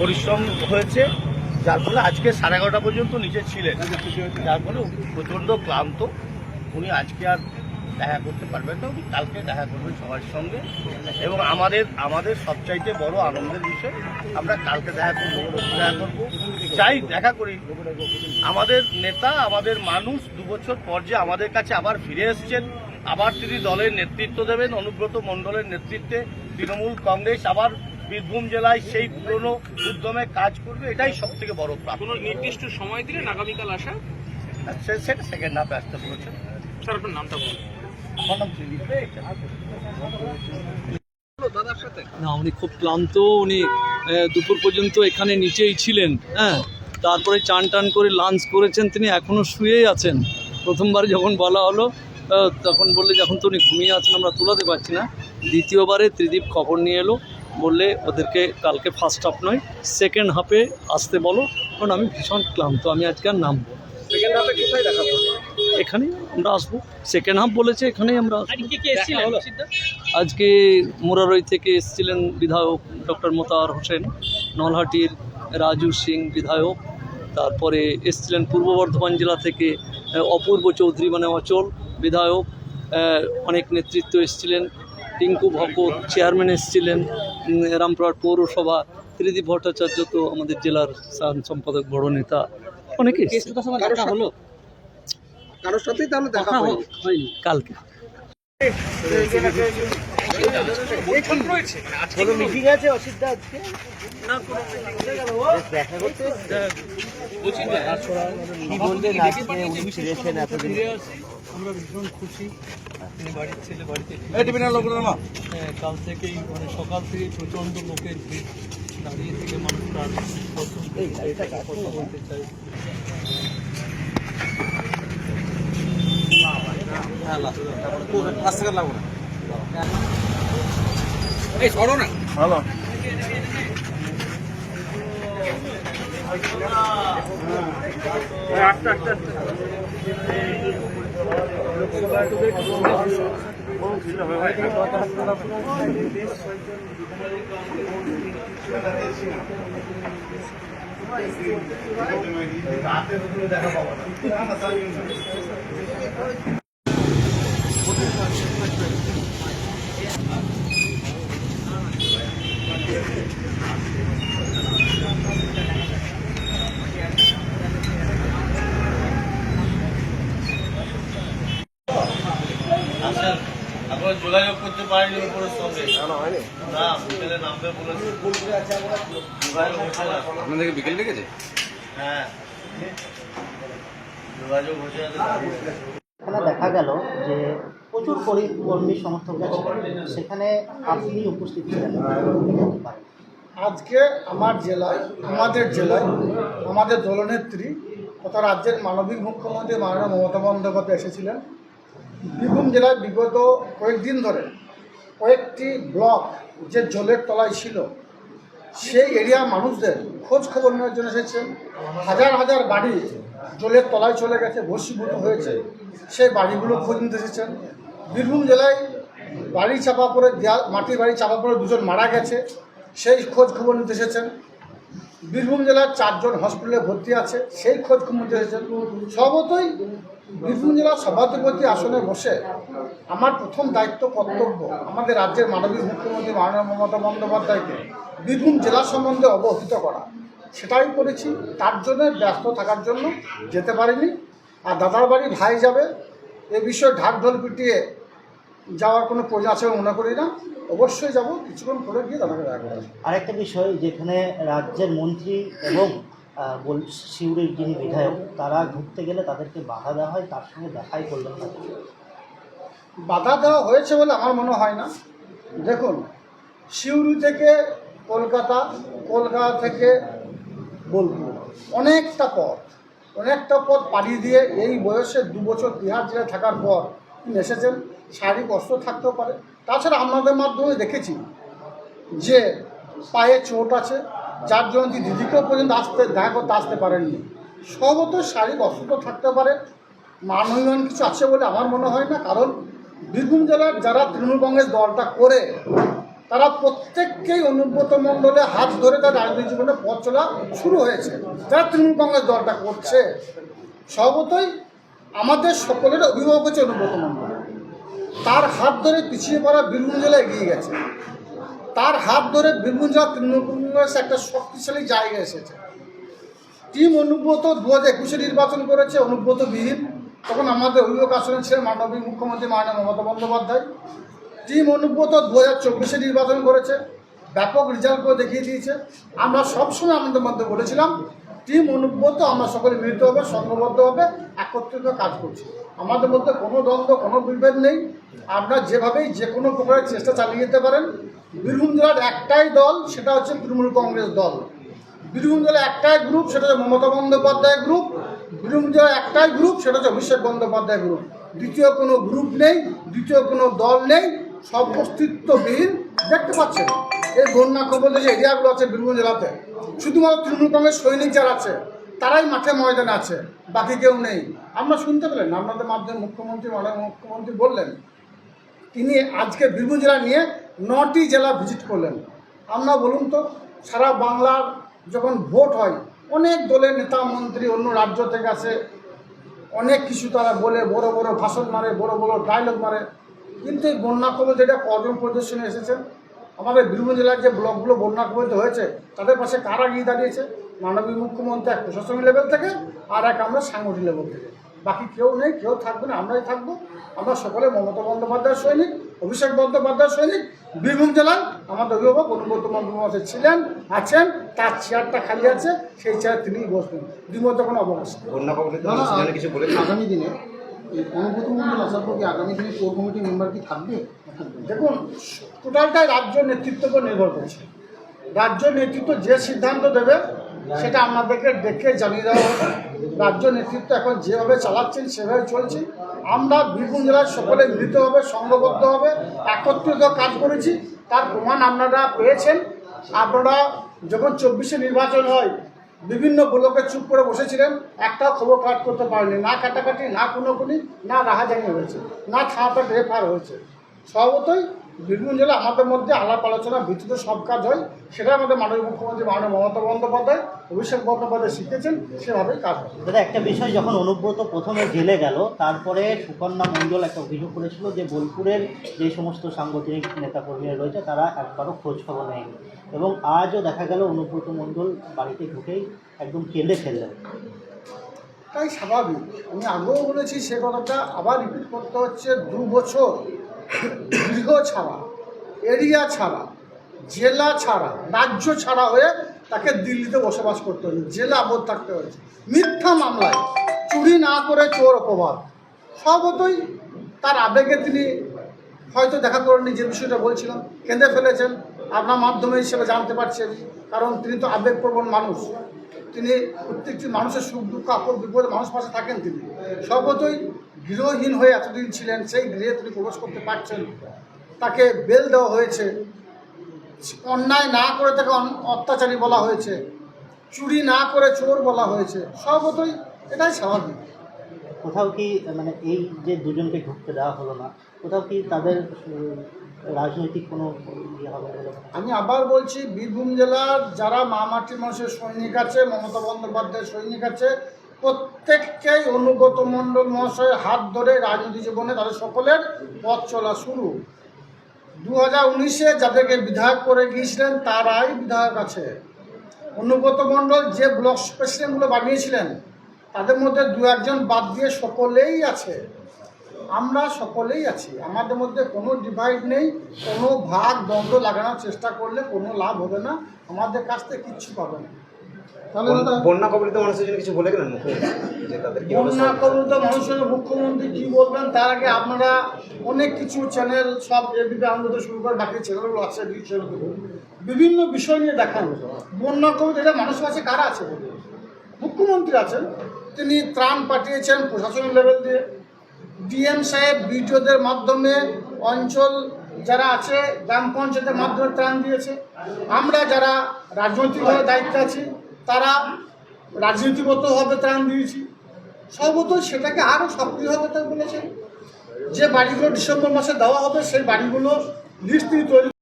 পরিশ্রম হয়েছে, যার ফলে আজকে সাড়ে এগারোটা পর্যন্ত নিচে ছিলেন। যার ফলে প্রচণ্ড ক্লান্ত। উনি আজকে আর দেখা করতে পারবেন না, উনি কালকে দেখা করবেন সবার সঙ্গে। এবং আমাদের আমাদের সবচাইতে বড় আনন্দের বিষয়, আমরা কালকে দেখা করব দেখা করব। চাই দেখা করি। আমাদের নেতা, আমাদের মানুষ দু বছর পর যে আমাদের কাছে আবার ফিরে এসছেন, আবার তিনি দলের নেতৃত্ব দেবেন, অনুব্রত মণ্ডলের নেতৃত্বে তৃণমূল কংগ্রেস আবার বীরভূম জেলায় সেই পুরনো উদ্যমে কাজ করবে এটাই সব থেকে বড় প্রাপ্তি। কোনো নির্দিষ্ট সময় দিলেন আগামীকাল আসা? সেটা সেকেন্ড হাফে আসতে বলেছেন স্যার আপনার নামটা বলুন। আমার নাম ত্রিদীপ না উনি খুব ক্লান্ত উনি দুপুর পর্যন্ত এখানে নিচেই ছিলেন হ্যাঁ? তারপরে চান টান করে লাঞ্চ করেছেন তিনি এখনও শুয়েই আছেন। প্রথমবার যখন বলা হলো তখন বললে যখন তো উনি ঘুমিয়ে আছেন আমরা তোলাতে পারছি না। দ্বিতীয়বারে ত্রিদীপ খবর নিয়ে এলো বললে ওদেরকে কালকে ফার্স্ট হাফ নয় সেকেন্ড হাফে আসতে বলো কারণ আমি ভীষণ ক্লান্ত আমি আজকে আর নামবো সেকেন্ড হাফে কোথায় দেখা করব? এখানেই আমরা আসব। সেকেন্ড হাফ বলেছে এখানেই আমরা আসব। কে কে এসেছিলেন আজকে মুরারই থেকে এসেছিলেন বিধায়ক ডক্টর মোতাহার হোসেন নলহাটির রাজু সিং বিধায়ক তারপরে এসেছিলেন পূর্ব বর্ধমান জেলা থেকে অপূর্ব চৌধুরী মানে অচল বিধায়ক অনেক নেতৃত্ব এসেছিলেন। টিঙ্কু ভকত চেয়ারম্যান এসেছিলেন রামপুরহাট পৌরসভা ত্রিদীপ ভট্টাচার্য তো আমাদের জেলার সম্পাদক বড় নেতা। অনেকে। হলো? কারোর সাথেই তাহলে দেখা হয়নি। কালকে। বৈঠক রয়েছে মানে আজকে? কোনো মিটিং আছে অসিদ্ধা আজকে বেশ দেখা করতে আমরা ভীষণ খুশি। তিনি বাড়ির ছেলে বাড়িতে হ্যাঁ, কাল থেকেই মানে সকাল থেকেই প্রচণ্ড লোকের ভিড়। দাঁড়িয়ে থেকে মানুষ তার কথা বলতে চাই এই সরো না। ভালো আসেন যোগাযোগ করতে পারেনি উপরের সঙ্গে। না নামবে বলেছে। আপনাদেরকে বিকেল ডেকেছে? হ্যাঁ। যোগাযোগ হচ্ছে দেখা গেল যে প্রচুর করি- কর্মী সমর্থকরা ছিলেন সেখানে আপনি উপস্থিত ছিলেন? আজকে আমার জেলায় আমাদের জেলায় আমাদের দলনেত্রী তথা রাজ্যের মানবিক মুখ্যমন্ত্রী মাননীয় মমতা বন্দ্যোপাধ্যায় এসেছিলেন। বীরভূম জেলায় বিগত কয়েকদিন ধরে কয়েকটি ব্লক যে জলের তলায় ছিল, সেই এরিয়ার মানুষদের খোঁজ খবর নেওয়ার জন্য এসেছেন হাজার হাজার বাড়ি জলের তলায় চলে গেছে ভস্মীভূত হয়েছে। সেই বাড়িগুলো খোঁজ নিতে এসেছেন। বীরভূম জেলায় বাড়ি চাপা পড়ে, দেয়াল, মাটির বাড়ি চাপা পড়ে দুজন মারা গেছে, সেই খোঁজ খবর নিতে এসেছেন। বীরভূম জেলার চারজন হসপিটালে ভর্তি আছে, সেই খোঁজ খবর নিতে এসেছেন। সর্বতই বীরভূম জেলার সভাধিপতি আসনে বসে আমার প্রথম দায়িত্ব কর্তব্য আমাদের রাজ্যের মানবিক মুখ্যমন্ত্রী মাননীয় মমতা বন্দ্যোপাধ্যায়কে বীরভূম জেলা সম্বন্ধে অবহিত করা। সেটাই করেছি। তার জন্য ব্যস্ত থাকার জন্য যেতে পারিনি। আর দাদার বাড়ি ভাই যাবে। এ বিষয়ে ঢাক ঢোল পিটিয়ে যাওয়ার কোনো প্রয়োজন আছে মনে করি না। অবশ্যই যাব। কিছুক্ষণ পরে গিয়ে দাদাকে দেখা করে আরেকটা বিষয়, যেখানে রাজ্যের মন্ত্রী এবং সিউড়ির যিনি বিধায়ক, তারা ঘুরতে গেলে তাদেরকে বাধা দেওয়া হয়, তার সঙ্গে দেখাই করলেন না বাধা দেওয়া হয়েছে বলে আমার মনে হয় না। দেখুন সিউড়ি থেকে কলকাতা কলকাতা থেকে বোলপুর, অনেকটা পথ অনেকটা পথ পাড়ি দিয়ে এই বয়সে দু বছর তিহার জেলে থাকার পর তিনি এসেছেন। শারীরিক অস্ত্র থাকতেও পারে। তাছাড়া আপনাদের মাধ্যমে দেখেছি যে পায়ে চোট আছে যার তিনি দিদিকেও পর্যন্ত আসতে দেখা করতে আসতে পারেননি। সর্বত শারীরিক অসুস্থ থাকতে পারে। মানবীয় কিছু আছে বলে আমার মনে হয় না। কারণ বীরভূম জেলার যারা তৃণমূল কংগ্রেস দলটা করে, তারা প্রত্যেককেই অনুব্রত মণ্ডলে হাত ধরে তার রাজনৈতিক জীবনে পথ চলা শুরু হয়েছে। যারা তৃণমূল কংগ্রেস দলটা করছে স্বভাবতই আমাদের সকলের অভিভাবক হচ্ছে অনুব্রত মণ্ডল। তার হাত ধরে পিছিয়ে পড়া বীরভূম জেলা এগিয়ে গেছে। তার হাত ধরে বীরভূম জেলা তৃণমূল একটা শক্তিশালী জায়গায় এসেছে। টিম অনুব্রত দু হাজার একুশে নির্বাচন করেছে অনুব্রত বিহীন তখন আমাদের অভিভাবক আসনে ছিলেন মাননীয় মুখ্যমন্ত্রী মাননীয় মমতা বন্দ্যোপাধ্যায়। টিম অনুব্রত দু হাজার চব্বিশে নির্বাচন করেছে, ব্যাপক রেজাল্ট করে দেখিয়ে দিয়েছে। আমরা সবসময় আমাদের মধ্যে বলেছিলাম, টিম অনুব্রত আমরা সকলে মিলিত হবে মিলিতভাবে সংঘবদ্ধভাবে একত্রিত কাজ করছি। আমাদের মধ্যে কোনো দ্বন্দ্ব, কোনো বিভেদ নেই। আপনারা যেভাবেই যে কোনো প্রকারের চেষ্টা চালিয়ে যেতে পারেন। বীরভূম জেলার একটাই দল, সেটা হচ্ছে তৃণমূল কংগ্রেস দল। বীরভূম জেলার একটাই গ্রুপ সেটা হচ্ছে মমতা বন্দ্যোপাধ্যায় গ্রুপ বীরভূম জেলার একটাই গ্রুপ সেটা হচ্ছে অভিষেক বন্দ্যোপাধ্যায় গ্রুপ দ্বিতীয় কোনো গ্রুপ নেই, দ্বিতীয় কোনো দল নেই, সব অস্তিত্ববিহীন দেখতে পাচ্ছেন? এই বন্যা কবলে যে এরিয়াগুলো আছে বীরভূম জেলাতে, শুধুমাত্র তৃণমূল কংগ্রেস সৈনিক যারা আছে, তারাই মাঠে ময়দানে আছে, বাকি কেউ নেই। আমরা শুনতে পেলেন, আপনাদের মাধ্যমে মুখ্যমন্ত্রী, মাননীয় মুখ্যমন্ত্রী বললেন, তিনি আজকে বীরভূম জেলা নিয়ে নটি জেলা ভিজিট করলেন। আমরা বলুন তো, সারা বাংলার যখন ভোট হয়, অনেক দলের নেতা, মন্ত্রী, অন্য রাজ্য থেকে আসে। অনেক কিছু তারা বলে, বড় বড় ভাষণ মারে, বড় বড় ডায়লগ মারে। কিন্তু এই বন্যা কবল যেটা কজন প্রদর্শনে এসেছেন আমাদের বীরভূম জেলার যে ব্লকগুলো বন্যা কবলিত হয়েছে, তাদের পাশে কারা গিয়ে দাঁড়িয়েছে? মাননীয় মুখ্যমন্ত্রী, এক প্রশাসনিক লেভেল থেকে, আর এক আমরা সাংগঠনিক লেভেল থেকে। বাকি কেউ নেই, কেউ থাকবে না, আমরাই থাকব। আমরা সকলে মমতা বন্দ্যোপাধ্যায়ের সৈনিক, অভিষেক বন্দ্যোপাধ্যায়ের সৈনিক বীরভূম জেলায় আমাদের অভিভাবক অনুব্রত বন্দ্যোপাধ্যায় ছিলেন আছেন তার চেয়ারটা খালি আছে সেই চেয়ার তিনি বসবেন। দ্বিমত কোনো অবকাশ কিছু বলে আগামী দিনে এই অনুব্রত মন্ডল আসার পর কি আগামী দিনে কোর কমিটি মেম্বার কি থাকবে? দেখুন টোটালটাই রাজ্য নেতৃত্বের উপর নির্ভর করছে। রাজ্য নেতৃত্ব যে সিদ্ধান্ত দেবে সেটা আমাদেরকে ডেকে জানিয়ে দেওয়া হবে রাজ্য নেতৃত্ব এখন যেভাবে চালাচ্ছেন, সেভাবে চলছে। আমরা বীরভূম জেলার সকলে মিলিতভাবে সংঘবদ্ধভাবে একত্রিত কাজ করেছি। তার প্রমাণ আপনারা পেয়েছেন। আপনারা যখন চব্বিশে নির্বাচন হয়, বিভিন্ন ব্লকে চুপ করে বসেছিলেন, একটাও খবর কাট করতে পারেনি না কাটাকাটি, না কোনো কোনোকুনি না রাহাজানি হয়েছে, না থানাতে গ্রেফার হয়েছে। স্বভাবতই বীরভূম জেলা আমাদের মধ্যে আলাপ আলোচনা ভিত্তিতে সব কাজ হয় সেটা আমাদের মাননীয় মুখ্যমন্ত্রী মাননীয় মমতা বন্দ্যোপাধ্যায় অভিষেক বন্দ্যোপাধ্যায় শিখেছেন সেভাবেই কাজ হয়। দাদা একটা বিষয় যখন অনুব্রত প্রথমে জেলে গেল তারপরে সুকন্যা মণ্ডল একটা অভিযোগ করেছিল যে বোলপুরের যে সমস্ত সাংগঠনিক নেতাকর্মীরা রয়েছে তারা একবারও খোঁজ খবর নেয়নি। এবং আজও দেখা গেল অনুব্রত মণ্ডল বাড়িতে ঢুকেই একদম কেঁদে ফেললেন। তাই স্বাভাবিক। আমি আগেও বলেছি সে কথাটা আবার রিপিট করতে হচ্ছে দু বছর। দীর্ঘ ছাড়া, এরিয়া ছাড়া, জেলা ছাড়া, রাজ্য ছাড়া হয়ে তাকে দিল্লিতে বসবাস করতে হয়েছে, জেলা বোধ থাকতে হয়েছে। মিথ্যা মামলায় চুরি না করে চোর অপবাদ। স্বভাবতই তার আবেগে তিনি হয়তো দেখা করেননি, যে বিষয়টা বলছিলাম, কেঁদে ফেলেছেন, আপনার মাধ্যমে হিসেবে জানতে পারছেন, কারণ তিনি তো আবেগপ্রবণ মানুষ। তিনি প্রত্যেকটি মানুষের সুখ, দুঃখ, আপদ, বিপদে মানুষ পাশে থাকেন তিনি। সর্বতই গৃহহীন হয়ে এতদিন ছিলেন সেই গৃহে তিনি প্রবেশ করতে পারছেন তাকে বেল দেওয়া হয়েছে। অন্যায় না করে তাকে অত্যাচারী বলা হয়েছে। চুরি না করে চোর বলা হয়েছে। সর্বতই এটাই স্বাভাবিক। কোথাও কি মানে এই যে দুজনকে ঢুকতে দেওয়া হলো না কোথাও কি তাদের রাজনৈতিক কোনো ইয়ে হবে আমি আবার বলছি বীরভূম জেলার যারা মা মাটির মানুষের সৈনিক আছে মমতা বন্দ্যোপাধ্যায়ের সৈনিক আছে প্রত্যেককেই অনুগত মণ্ডল মহাশয়ের হাত ধরে রাজনীতি জীবনে তাদের সকলের পথ চলা শুরু। দু হাজার উনিশে যাদেরকে বিধায়ক করে গিয়েছিলেন, তারাই বিধায়ক আছে। অনুব্রত মণ্ডল যে ব্লক প্রেসিডেন্টগুলো বানিয়েছিলেন, তাদের মধ্যে দু একজন বাদ দিয়ে সকলেই আছে। আমরা সকলেই আছি। আমাদের মধ্যে কোনো ডিভাইড নেই, কোনো ভাগ দ্বন্দ্ব লাগানোর চেষ্টা করলে কোনো লাভ হবে না। আমাদের কাছ থেকে কিচ্ছু পাবে না। বন্যা কবলিত মানুষের জন্য কিছু বলে গেলেন মুখ্যমন্ত্রী? বন্যা কবলিত মানুষের মুখ্যমন্ত্রী কী বলবেন? তার আগে আপনারা অনেক কিছু চ্যানেল সব এবিপি আনন্দ শুরু করে বাকি চ্যানেলগুলো আছে বিভিন্ন বিষয় নিয়ে দেখান। বন্যা কবলিত এটা মানুষের কাছে কারা আছে? মুখ্যমন্ত্রী আছেন। তিনি ত্রাণ পাঠিয়েছেন প্রশাসনিক লেভেল দিয়ে। ডিএম সাহেব বিডিওদের মাধ্যমে অঞ্চল যারা আছে গ্রাম পঞ্চায়েতের মাধ্যমে ত্রাণ দিয়েছে। আমরা যারা রাজনৈতিকভাবে দায়িত্বে আছি তারা রাজনীতিগতভাবে ত্রাণ দিয়েছি। সর্বতই সেটাকে আরও সক্রিয়ভাবে তাই বলেছেন যে বাড়িগুলো ডিসেম্বর মাসে দেওয়া হবে, সেই বাড়িগুলো লিস্ট তিনি তৈরি